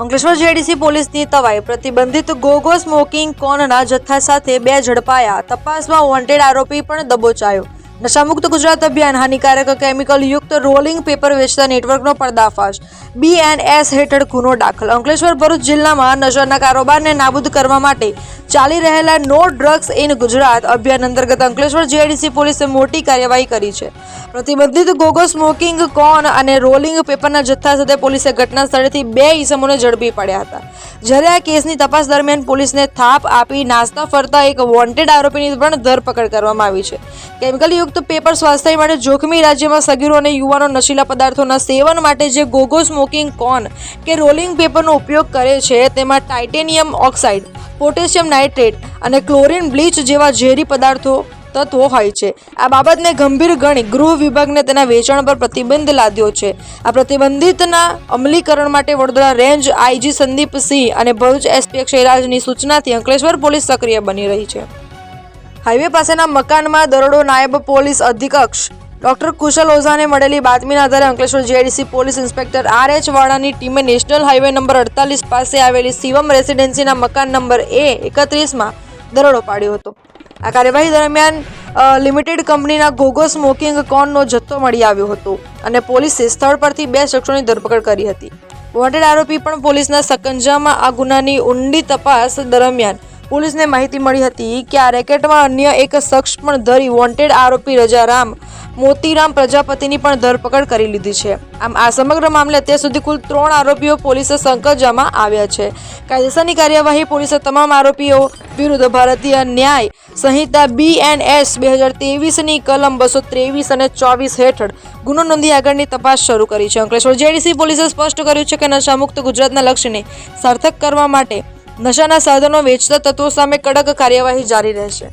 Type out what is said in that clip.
Ankleshwar JDC પોલીસની તવાઈ. પ્રતિબંધિત ગોગો smoking કોનના જથ્થા સાથે બે ઝડપાયા. તપાસમાં વોન્ટેડ આરોપી પણ દબોચાયો. નશામુક્ત ગુજરાત અભિયાન હાનિકારક કેમિકલ યુક્ત રોલિંગ પેપર વેચતા નેટવર્કનો પર્દાફાશ. બીએનએસ હેઠળ ગુનો દાખલ. અંકલેશ્વર ભરૂચ જિલ્લામાં નશાના કારોબારને નાબૂદ કરવા માટે ચાલી રહેલા નો ડ્રગ્સ ઇન ગુજરાત અભિયાન અંતર્ગત અંકલેશ્વર જેડીસી પોલીસે મોટી કાર્યવાહી કરી છે. પ્રતિબંધિત ગોગો સ્મોકિંગ કોન અને રોલિંગ પેપરના જથ્થા સાથે પોલીસે ઘટના સ્થળેથી બે ઈસમોને ઝડપી પડ્યા હતા. જ્યારે આ કેસની તપાસ દરમિયાન પોલીસને થાપ આપી નાસ્તા ફરતા એક વોન્ટેડ આરોપીની પણ ધરપકડ કરવામાં આવી છે. કેમિકલ યુક્ત પેપર સ્વાસ્થ્ય માટે જોખમી રાજ્યમાં સગીરો અને યુવાનો નશીલા પદાર્થોના સેવન માટે જે ગોગો સ્મોકિંગ કોન કે રોલિંગ પેપરનો ઉપયોગ કરે છે, તેમાં ટાઇટેનિયમ ઓક્સાઇડ, પોટેશિયમ નાઇટ્રેટ અને ક્લોરીન બ્લીચ જેવા ઝેરી પદાર્થો તત્વો હોય છે. આ બાબતને ગંભીર ગણી ગૃહ વિભાગને તેના વેચાણ પર પ્રતિબંધ લાદ્યો છે. આ પ્રતિબંધિતના અમલીકરણ માટે વડોદરા રેન્જ આઈજી સંદીપ સિંહ અને ભરૂચ એસપી અક્ષયરાજની સૂચનાથી અંકલેશ્વર પોલીસ સક્રિય બની રહી છે. હાઈવે પાસેના મકાનમાં દરોડો નાયબ પોલીસ અધિકક્ષ ડોક્ટર કુશલ ઓઝાને મળેલી બાતમીના આધારે Ankleshwar JDC police inspector R H વાળાની ટીમે નેશનલ હાઈવે નંબર અડતાલીસ પાસે આવેલી શિવમ રેસિડેન્સીના મકાન નંબર એ એકત્રીસમાં દરોડો પાડ્યો હતો. આ કાર્યવાહી દરમિયાન લિમિટેડ કંપનીના ગોગો સ્મોકિંગ કોનનો જથ્થો મળી આવ્યો હતો અને પોલીસે સ્થળ પરથી બે શખ્સોની ધરપકડ કરી હતી. વોન્ટેડ આરોપી પણ પોલીસના સકંજામાં આ ગુનાની ઊંડી તપાસ દરમિયાન પોલીસને માહિતી મળી હતી કે આ રેકેટમાં અન્ય એક શખ્સ પણ ધરી વોન્ટેડ આરોપી રજારામ મોતીરામ પ્રજાપતિની પણ ધરપકડ કરી લીધી છે. આમ, આ સમગ્ર મામલે અત્યાર સુધી કુલ ત્રણ આરોપીઓ પોલીસે સંકજામાં આવ્યા છે. કાયદેસરની કાર્યવાહી પોલીસે તમામ આરોપીઓ વિરુદ્ધ ભારતીય ન્યાય સંહિતા બીએનએસ બે હજારની કલમ બસો ત્રેવીસ અને ચોવીસ હેઠળ ગુનો નોંધી આગળની તપાસ શરૂ કરી છે. અંકલેશ્વર જેડીસી પોલીસે સ્પષ્ટ કર્યું છે કે નશામુક્ત ગુજરાતના લક્ષ્યને સાર્થક કરવા માટે નશાના સાધનો વેચતા તત્વો સામે કડક કાર્યવાહી જારી રહેશે.